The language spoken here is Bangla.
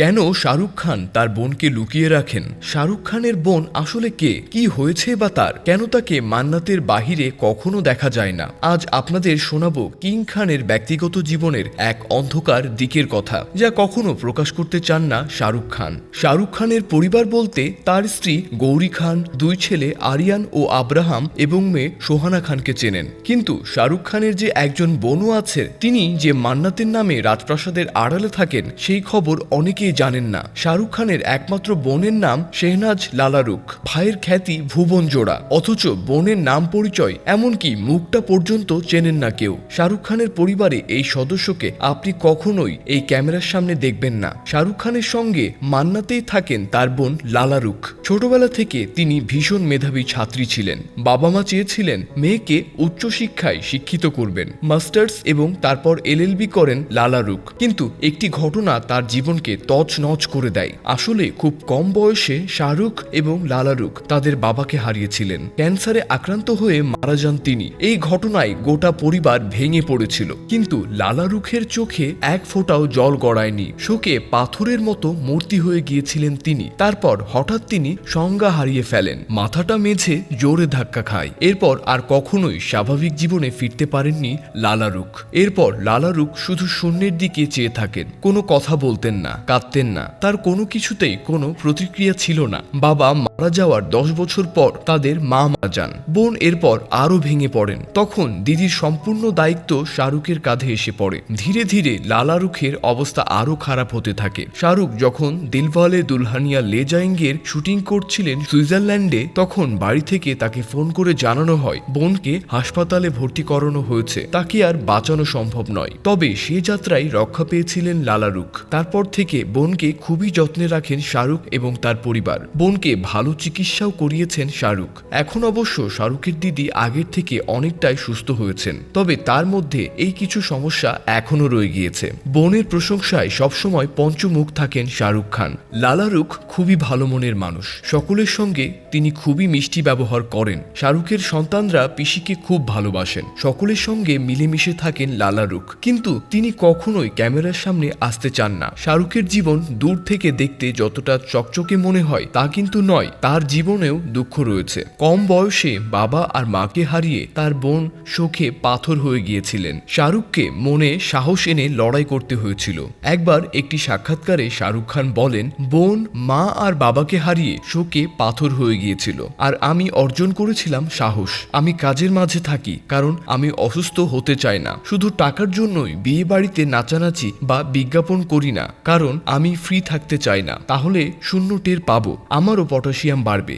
কেন শাহরুখ খান তার বোনকে লুকিয়ে রাখেন? শাহরুখ খানের বোন আসলে কে? কি হয়েছে বা তার? কেন তাকে মান্নাতের বাহিরে কখনো দেখা যায় না? আজ আপনাদের শোনাবো কিং খানের ব্যক্তিগত জীবনের এক অন্ধকার দিকের কথা, যা কখনো প্রকাশ করতে চান না শাহরুখ খান। শাহরুখ খানের পরিবার বলতে তার স্ত্রী গৌরী খান, দুই ছেলে আরিয়ান ও আব্রাহাম এবং মেয়ে সোহানা খানকে চেনেন। কিন্তু শাহরুখ খানের যে একজন বোনও আছে, তিনি যে মান্নাতের নামে রাজপ্রাসাদের আড়ালে থাকেন, সেই খবর অনেকেই জানেন না। শাহরুখ খানের একমাত্র বোনের নাম শেহনাজ লালারুখ। ভাইয়ের খ্যাতি ভুবন জোড়া। অথচ বোনের নাম পরিচয় এমনকি মুখটা পর্যন্ত চেনেন না কেউ। শাহরুখ খানের পরিবারে এই সদস্যকে আপনি কখনোই এই ক্যামেরার সামনে দেখবেন না। শাহরুখ খানের সঙ্গে মান্নাতেই থাকেন তার বোন লালারুখ। ছোটবেলা থেকে তিনি ভীষণ মেধাবী ছাত্রী ছিলেন। বাবা মা চেয়েছিলেন মেয়েকে উচ্চশিক্ষায় শিক্ষিত করবেন। মাস্টার্স এবং তারপর এলএলবি করেন লালারুখ। কিন্তু একটি ঘটনা তার জীবনকে তছনছ করে দেয়। আসলে খুব কম বয়সে শাহরুখ এবং লালারুখ তাদের বাবাকে হারিয়েছিলেন। ক্যান্সারে আক্রান্ত হয়ে মারা যান তিনি। এই ঘটনায় গোটা পরিবার ভেঙে পড়েছিল। কিন্তু লালারুখের চোখে এক ফোঁটাও জল গড়ায়নি। শোকে পাথরের মতো মূর্তি হয়ে গিয়েছিলেন তিনি। তারপর হঠাৎ তিনি সংজ্ঞা হারিয়ে ফেলেন। মাথাটা মেঝে জোরে ধাক্কা খায়। এরপর আর কখনোই স্বাভাবিক জীবনে ফিরতে পারেননি লালারুখ এরপর লালারুখ শুধু শূন্যের দিকে চেয়ে থাকেন। কোনো কথা বলতেন না। কাঁদতেন না। তার কোনো কিছুতেই কোনো প্রতিক্রিয়া ছিল না। বাবা মারা যাওয়ার দশ বছর পর তাদের মা মারা যান। বোন এরপর আরও ভেঙে পড়েন। তখন দিদির সম্পূর্ণ দায়িত্ব শাহরুখের কাঁধে এসে পড়ে। ধীরে ধীরে লালারুখের অবস্থা আরও খারাপ হতে থাকে। শাহরুখ যখন দিলওয়ালে দুলহানিয়া লে জায়েঙ্গের শুটিং করছিলেন সুইজারল্যান্ডে, তখন বাড়ি থেকে তাকে ফোন করে জানানো হয়, বোনকে হাসপাতালে ভর্তি করানো হয়েছে। তাকে আর বাঁচানো সম্ভব নয়। তবে সে যাত্রায় রক্ষা পেয়েছিলেন লালারুখ তারপর থেকে বোনকে খুবই যত্নে রাখেন শাহরুখ এবং তার পরিবার। বোনকে ভালো চিকিৎসাও করিয়েছেন শাহরুখ। এখন অবশ্য শাহরুখের দিদি আগের থেকে অনেকটাই সুস্থ হয়েছেন। তবে তার মধ্যে এই কিছু সমস্যা এখনও রয়ে গিয়েছে। বোনের প্রশংসায় সবসময় পঞ্চমুখ থাকেন শাহরুখ খান। লালারুখ খুবই ভালো মনের মানুষ। সকলের সঙ্গে তিনি খুবই মিষ্টি ব্যবহার করেন। শাহরুখের সন্তানরা পিসিকে খুব ভালোবাসেন। সকলের সঙ্গে মিলেমিশে থাকেন লালারুখ কিন্তু তিনি কখনোই ক্যামেরার সামনে আসতে চান না। শাহরুখের জীবন দূর থেকে দেখতে যতটা চকচকে মনে হয় তা কিন্তু নয়, তার জীবনেও দুঃখ রয়েছে। কম বয়সে বাবা আর মাকে হারিয়ে তার বোন শোকে পাথর হয়ে গিয়েছিলেন। শাহরুখকে মনে সাহস এনে লড়াই করতে হয়েছিল। একবার একটি সাক্ষাৎকারে শাহরুখ খান বলেন, বোন, মা আর বাবাকে হারিয়ে শোকে পাথর হয়ে গিয়েছিল আর আমি অর্জন করেছিলাম সাহস। আমি কাজের মাঝে থাকি, কারণ আমি অসুস্থ হতে চাই না। শুধু টাকার জন্যই বিয়ে বাড়িতে নাচানাচি বা বিজ্ঞাপন করি না, কারণ আমি ফ্রি থাকতে চাই না তাহলে শূন্য টের পাবো আমারও পটাশিয়াম বাড়বে।